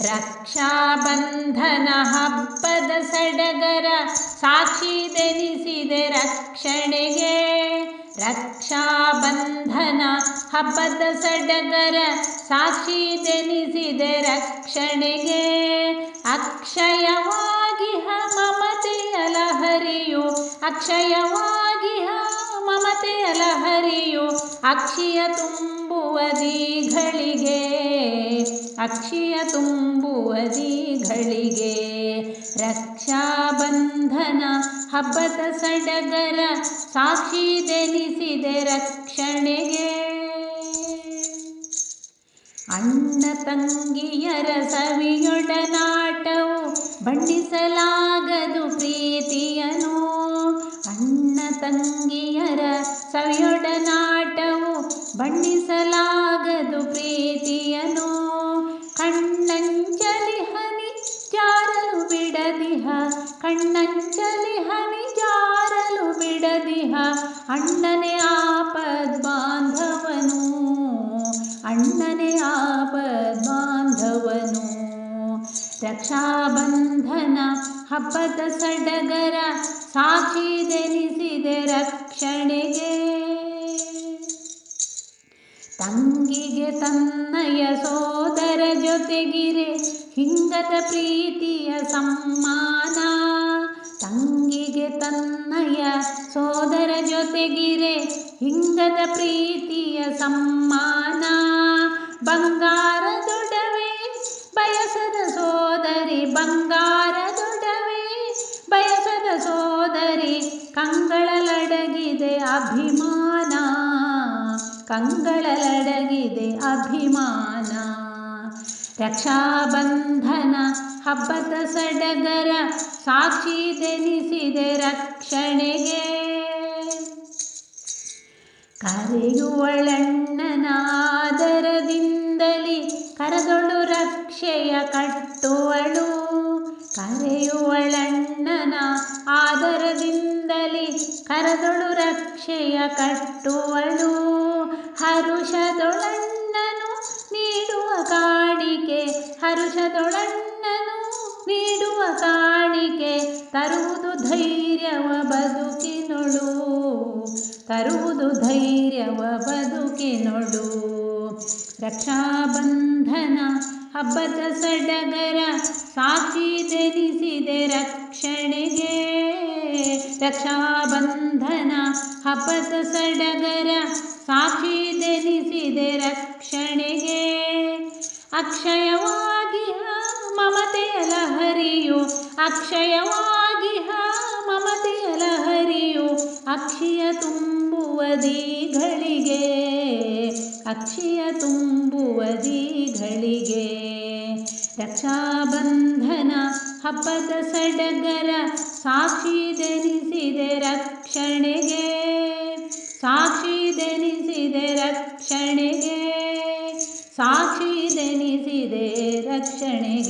ರಕ್ಷಾಬಂಧನ ಹಬ್ಬದ ಸಡಗರ ಸಾಕ್ಷಿದೆನಿಸಿದೆ ರಕ್ಷಣೆಗೆ. ರಕ್ಷಾಬಂಧನ ಹಬ್ಬದ ಸಡಗರ ಸಾಕ್ಷಿದೆನಿಸಿದೆ ರಕ್ಷಣೆಗೆ. ಅಕ್ಷಯವಾಗಿ ಮಮತೆಯ ಲಹರಿಯು ಅಕ್ಷಯವಾಗಿ ಮಮತೆಯ ಲಹರಿಯು ಅಕ್ಷಿಯ ತುಂಬುವ ದೀಗಳಿಗೆ ಅಕ್ಷಿಯ ತುಂಬುವ ಘಳಿಗೆ ರಕ್ಷಾಬಂಧನ ಹಬ್ಬದ ಸಡಗರ ಸಾಕ್ಷಿದೆನಿಸಿದೆ ರಕ್ಷಣೆಗೆ. ಅಣ್ಣ ತಂಗಿಯರ ಸವಿಯೊಡನಾಟವು ಬಣ್ಣಿಸಲಾಗದು ಪ್ರೀತಿಯನು. ಅಣ್ಣ ತಂಗಿಯರ ಸವಿಯೊಡನಾಟವು ಬಣ್ಣಿಸಲಾಗದು ಕಣ್ಣಂಚಲಿ ಹನಿ ಜಾರಲು ಬಿಡದಿಹ ಅಣ್ಣನೇ ಆಪದ್ ಬಾಂಧವನು ಅಣ್ಣನೇ ಆಪದ್ ಬಾಂಧವನು ರಕ್ಷಾಬಂಧನ ಹಬ್ಬದ ಸಡಗರ ಸಾಕ್ಷಿದೆನಿಸಿದೆ ರಕ್ಷಣೆಗೆ. ತಂಗಿಗೆ ತನ್ನಯ ಸೋದರ ಜೊತೆಗಿರೆ ಹಿಂಗದ ಪ್ರೀತಿಯ ಸಮ್ಮಾನ. ತಂಗಿಗೆ ತನ್ನಯ ಸೋದರ ಜೊತೆಗಿರೆ ಹಿಂಗದ ಪ್ರೀತಿಯ ಸಮ್ಮಾನ. ಬಂಗಾರದೊಡವೆ ಬಯಸದ ಸೋದರಿ ಬಂಗಾರ ಬಂಗಾರದೊಡವೆ ಬಯಸದ ಸೋದರಿ ಕಂಗಳಲಡಗಿದೆ ಅಭಿಮಾನ. ಕಂಗಳಲಡಗಿದೆ ಅಭಿಮಾನ. ರಕ್ಷಾಬಂಧನ ಹಬ್ಬದ ಸಡಗರ ಸಾಕ್ಷಿದೆನಿಸಿದೆ ರಕ್ಷಣೆಗೆ. ಕರೆಯುವಳಣ್ಣನ ಆದರದಿಂದಲೇ ಕರದೊಳು ರಕ್ಷೆಯ ಕಟ್ಟುವಳು. ಕರೆಯುವಳಣ್ಣನ ಆದರದಿಂದಲೇ ಕರೆದೊಳು ರಕ್ಷೆಯ ಕಟ್ಟುವಳು. ಹರುಷದೊಳಣ್ಣನು ಕಾಣಿಕೆ ಹರುಷದೊಳಣ್ಣನು ನೀಡುವ ಕಾಣಿಕೆ ತರುವುದು ಧೈರ್ಯವ ಬದುಕಿನೊಳು. ತರುವುದು ಧೈರ್ಯವ ಬದುಕಿನೊಳು. ರಕ್ಷಾಬಂಧನ ಹಬ್ಬದ ಸಡಗರ ಸಾಕ್ಷಿ ಸಾಕ್ಷಿದೆನಿಸಿದೆ ರಕ್ಷಣೆಗೆ. ರಕ್ಷಾಬಂಧನ ಹಬ್ಬದ ಸಡಗರ ಸಾಕ್ಷಿದೆನಿಸಿದೆ ರಕ್ಷಣೆಗೆ. ಅಕ್ಷಯವಾಗಿ ಮಮತೆಯ ಲಹರಿಯು. ಅಕ್ಷಯವಾಗಿ ಮಮತೆಯ ಲಹರಿಯು. ಅಕ್ಷಿಯ ತುಂಬುವ ದೀಗಳಿಗೆ. ಅಕ್ಷಿಯ ತುಂಬುವ ದೀಗಳಿಗೆ. ರಕ್ಷಾಬಂಧನ ಹಬ್ಬದ ಸಡಗರ ಸಾಕ್ಷಿ ಧರಿಸಿದೆ ರಕ್ಷಣೆಗೆ. ರಕ್ಷಣೆಗೆ ಸಾಕ್ಷಿದೆನಿಸಿದೆ ರಕ್ಷಣೆಗೆ